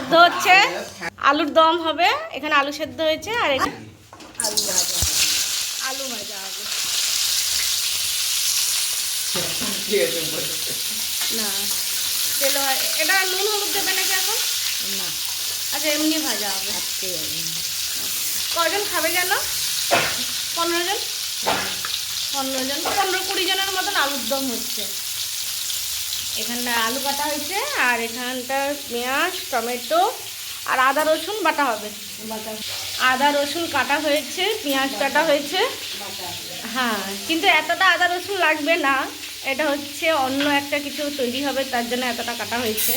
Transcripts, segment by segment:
সেদ্ধ হচ্ছে। আলুর দম হবে এখানে আলু সেদ্ধ হয়েছে আর এখানে আলু ভাজা আলু ভাজা হবে। না তেল হয়- এটা নুন হলুদ দেবে নাকি এখন? না। আচ্ছা এমনি ভাজা হবে। কজন খাবে জানো? পনেরো জন? পনেরো জন পনেরো কুড়ি জনের মতন আলুর দম হচ্ছে। এখানটা আলু কাটা হয়েছে আর এখানটা পেঁয়াজ টমেটো আর আদা রসুন বাটা হবে। আদা রসুন কাটা হয়েছে পেঁয়াজ কাটা হয়েছে। হ্যাঁ কিন্তু এতটা আদা রসুন লাগবে না। এটা হচ্ছে অন্য একটা কিছু তৈরি হবে তার জন্য এতটা কাটা হয়েছে।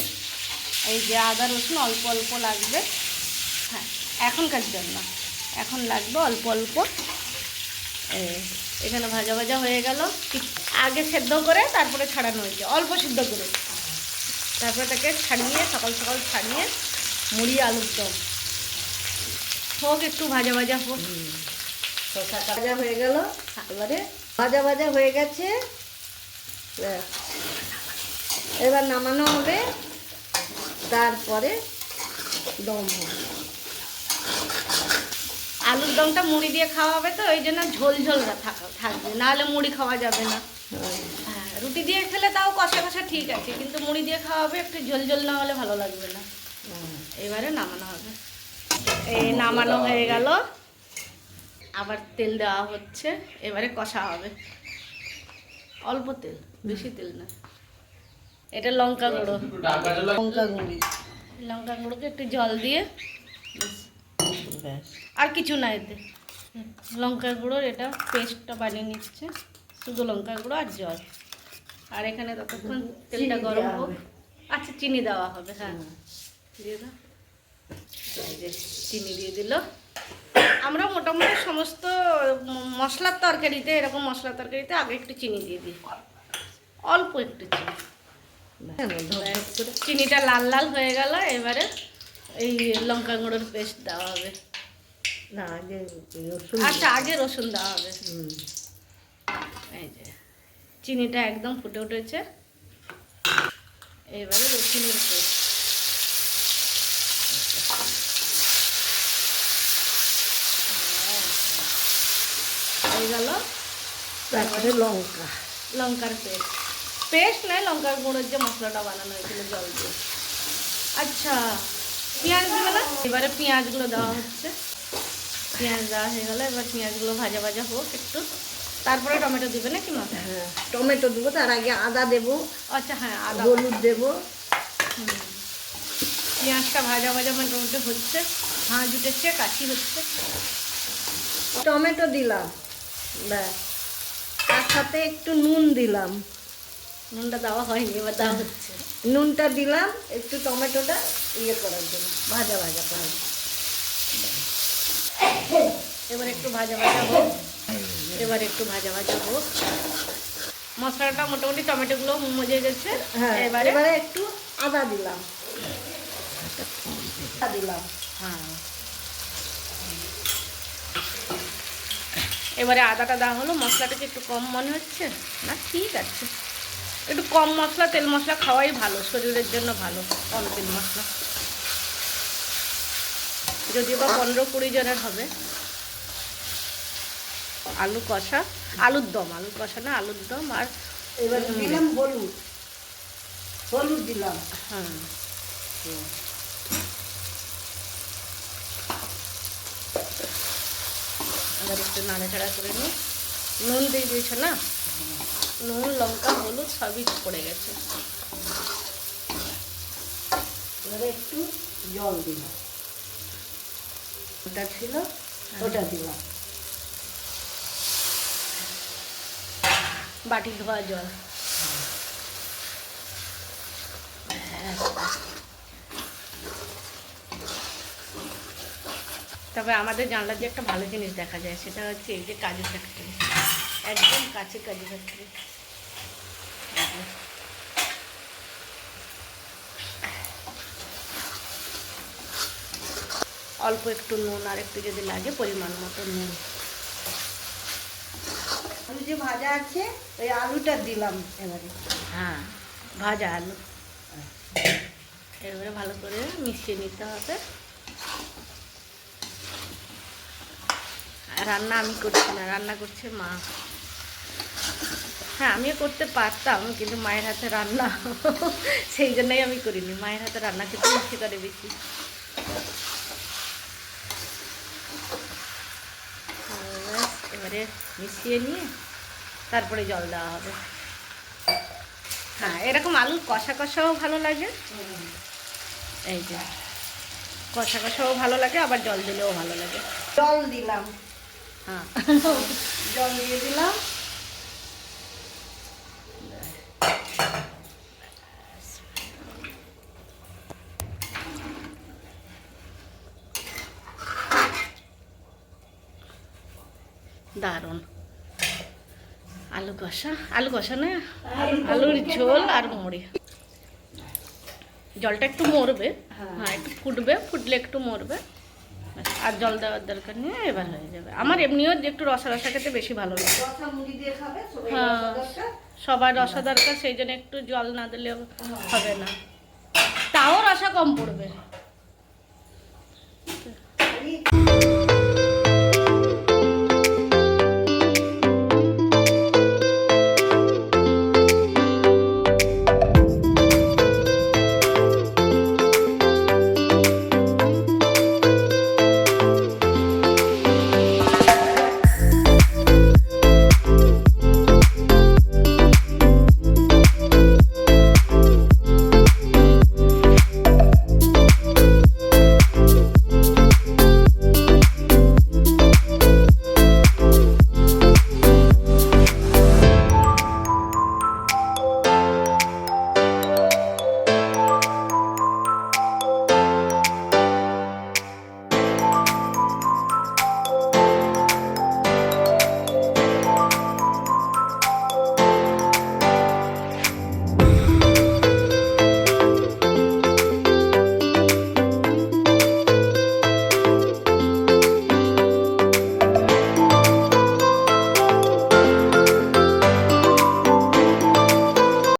এই যে আদা রসুন অল্প অল্প লাগবে। হ্যাঁ এখনকার জন্য এখন লাগবে অল্প অল্প। এখানে ভাজা ভাজা হয়ে গেল। আগে সেদ্ধ করে তারপরে ছাড়ানো হয়েছে। অল্প সিদ্ধ করে। তারপরে তাকে ছাড়িয়ে, সকাল সকাল ছাড়িয়ে মুড়ি, আলুর দম। হোক, একটু ভাজা ভাজা হোক। শশা ভাজা হয়ে গেল। এবারে ভাজা ভাজা হয়ে গেছে। এবার নামানো হবে। তারপরে দম হবে। আলুর দমটা মুড়ি দিয়ে খাওয়া হবে তো ওই জন্য ঝোল ঝোল থাকা থাকবে। নাহলে মুড়ি খাওয়া যাবে না। হ্যাঁ। রুটি দিয়ে খেলে তাও কষা কষা ঠিক আছে কিন্তু মুড়ি দিয়ে খাওয়া হবে একটু ঝোল ঝোল না হলে ভালো লাগবে না। এবারে নামানো হবে। এই নামানো হয়ে গেল। আবার তেল দেওয়া হচ্ছে এবারে কষা হবে। অল্প তেল বেশি তেল না। এটা লঙ্কা গুঁড়ো। লঙ্কা গুঁড়ি। লঙ্কা গুঁড়োকে একটু জল দিয়ে আর কিছু না এতে। লঙ্কা গুঁড়োর এটা পেস্টটা বানিয়ে নিচ্ছে। শুধু লঙ্কা গুঁড়ো আর জল। আর এখানে ততক্ষণ তেলটা গরম হোক। আচ্ছা চিনি দেওয়া হবে হ্যাঁ। দিয়ে দাও। চিনি দিয়ে দিল। আমরা মোটামুটি সমস্ত মশলার তরকারিতে এরকম মশলার তরকারিতে আগে একটু চিনি দিয়ে দিই। অল্প একটু চিনি। হ্যাঁ। চিনিটা লাল লাল হয়ে গেল এবারে এই লঙ্কা গুঁড়োর পেস্ট দেওয়া হবে। না আগে রসুন আচ্ছা আগে রসুন দেওয়া হবে। এই যে চিনিটা একদম ফুটে উঠেছে। এবারে রসুনের পেস্ট। হয়ে গেল। তারপরে লঙ্কা। লঙ্কার পেস্ট। পেস্ট নয় লঙ্কার গুঁড়োর যে মশলাটা বানানো হয়েছিল জল দিয়ে। আচ্ছা পেঁয়াজ দেবে না? এবারে পেঁয়াজগুলো দেওয়া হচ্ছে। পেঁয়াজ দেওয়া হয়ে গেলো এবার পেঁয়াজগুলো ভাজা ভাজা হোক একটু। তারপরে টমেটো দিবে নাকি মা? হ্যাঁ টমেটো দেবো তার আগে আদা দেবো আচ্ছা হ্যাঁ আদা। হলুদ দেবো। পেঁয়াজটা ভাজা ভাজা মোটামুটি হচ্ছে হাঁস উঠেছে কাশি হচ্ছে। টমেটো দিলাম ব্যাস। তার সাথে একটু নুন দিলাম। নুনটা দেওয়া হয়নি এবার দেওয়া হচ্ছে। নুনটা দিলাম একটু টমেটোটা ইয়ে করার জন্য ভাজা ভাজা করার জন্য। এবার একটু ভাজা ভাজা হোক। এবার একটু ভাজা ভাজা হোক। মশলাটা মোটামুটি টমেটোগুলো মজে গেছে। হ্যাঁ এবারে এবারে একটু আদা দিলাম। আদা দিলাম। হ্যাঁ। এবারে আদাটা দেওয়া হলো। মশলাটাকে একটু কম মনে হচ্ছে না ঠিক আছে। একটু কম মশলা তেল মশলা খাওয়াই ভালো শরীরের জন্য ভালো কম তেল মশলা। যদিও বা পনেরো কুড়ি জনের হবে। আলু কষা আলুর দম আলু কষা না আলুর দম আর এবার দিলাম হলুদ। হলুদ দিলাম। হ্যাঁ। এবার একটু নাড়াচাড়া করে নিই। নুন দিয়ে দিয়েছ না? নুন লঙ্কা হলুদ সবই পড়ে গেছে। এবারে একটু জল দিলাম। ওটা ছিল, ওটা দিলাম। বাটি ধোয়া জল। তবে আমাদের জানলার যে একটা ভালো জিনিস দেখা যায়, সেটা হচ্ছে এই যে কাজু ফ্যাক্টরি একদম কাছে কাজু ফ্যাক্টরি অল্প একটু নুন আর একটু যদি লাগে পরিমাণ মতো নুন। আলু যে ভাজা আছে ওই আলুটা দিলাম এবারে। হ্যাঁ। ভাজা আলু। এবারে ভালো করে মিশিয়ে নিতে হবে। রান্না আমি করছি না রান্না করছে মা। হ্যাঁ আমিও করতে পারতাম কিন্তু মায়ের হাতে রান্না। সেই জন্যই আমি করিনি। মায়ের হাতে রান্না খেতে ইচ্ছে করে বেশি। এবারে মিশিয়ে নিয়ে তারপরে জল দেওয়া হবে। হ্যাঁ এরকম আলু কষা কষাও ভালো লাগে। এই যে কষা কষাও ভালো লাগে আবার জল দিলেও ভালো লাগে। জল দিলাম। হ্যাঁ। জল দিয়ে দিলাম। দারুণ। আলু কষা? আলু কষা না? আলুর ঝোল আর মুড়ি। জলটা একটু মরবে। হ্যাঁ। হ্যাঁ একটু ফুটবে ফুটলে একটু মরবে। আর জল দেওয়ার দরকার নেই এবার হয়ে যাবে। আমার এমনিও একটু রসা রসা খেতে বেশি ভালো লাগে। হ্যাঁ। সবার রসা দরকার সেই জন্য একটু জল না দিলেও হবে না। তাও রসা কম পড়বে।